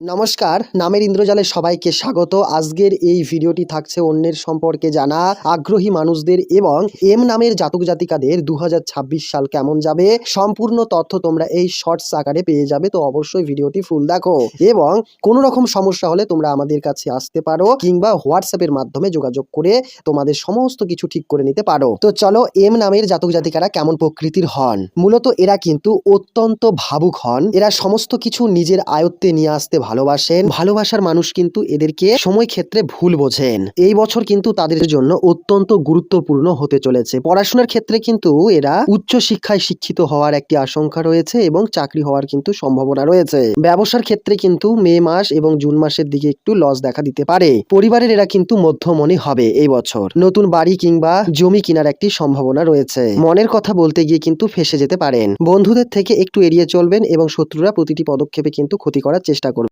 নমস্কার, নামের ইন্দ্রজালে সবাইকে স্বাগত। আজকের এই ভিডিওটি থাকছে অন্যের সম্পর্কে জানা। আগ্রহী মানুষদের এবং এম নামের জাতক জাতিকাদের দু হাজার ছাব্বিশ সাল কেমন যাবে, সম্পূর্ণ তথ্য তোমরা এই শর্টস আকারে পেয়ে যাবে, তো অবশ্যই ভিডিওটি ফুল দেখো। এবং কোনো রকম সমস্যা হলে তোমরা আমাদের কাছে আসতে পারো কিংবা হোয়াটসঅ্যাপের মাধ্যমে যোগাযোগ করে তোমাদের সমস্ত কিছু ঠিক করে নিতে পারো। তো চলো, এম নামের জাতক জাতিকারা কেমন প্রকৃতির হন? মূলত এরা কিন্তু অত্যন্ত ভাবুক হন। এরা সমস্ত কিছু নিজের আয়ত্তে নিয়ে আসতে ভালোবাসেন। ভালোবাসার মানুষ কিন্তু এদেরকে সময় ক্ষেত্রে ভুল বোঝেন। এই বছর কিন্তু তাদের জন্য অত্যন্ত গুরুত্বপূর্ণ হতে চলেছে। পড়াশোনার ক্ষেত্রে কিন্তু এরা উচ্চ শিক্ষায় শিক্ষিত হওয়ার একটি আশঙ্কা রয়েছে এবং চাকরি হওয়ার কিন্তু সম্ভাবনা রয়েছে। ব্যবসার ক্ষেত্রে কিন্তু মে মাস এবং জুন মাসের দিকে একটু লস দেখা দিতে পারে। পরিবারের এরা কিন্তু মধ্যমণি হবে এই বছর। নতুন বাড়ি কিংবা জমি কেনার একটি সম্ভাবনা রয়েছে। মনের কথা বলতে গিয়ে কিন্তু ফেসে যেতে পারেন। বন্ধুদের থেকে একটু এড়িয়ে চলবেন এবং শত্রুরা প্রতিটি পদক্ষেপে কিন্তু ক্ষতি করার চেষ্টা করবে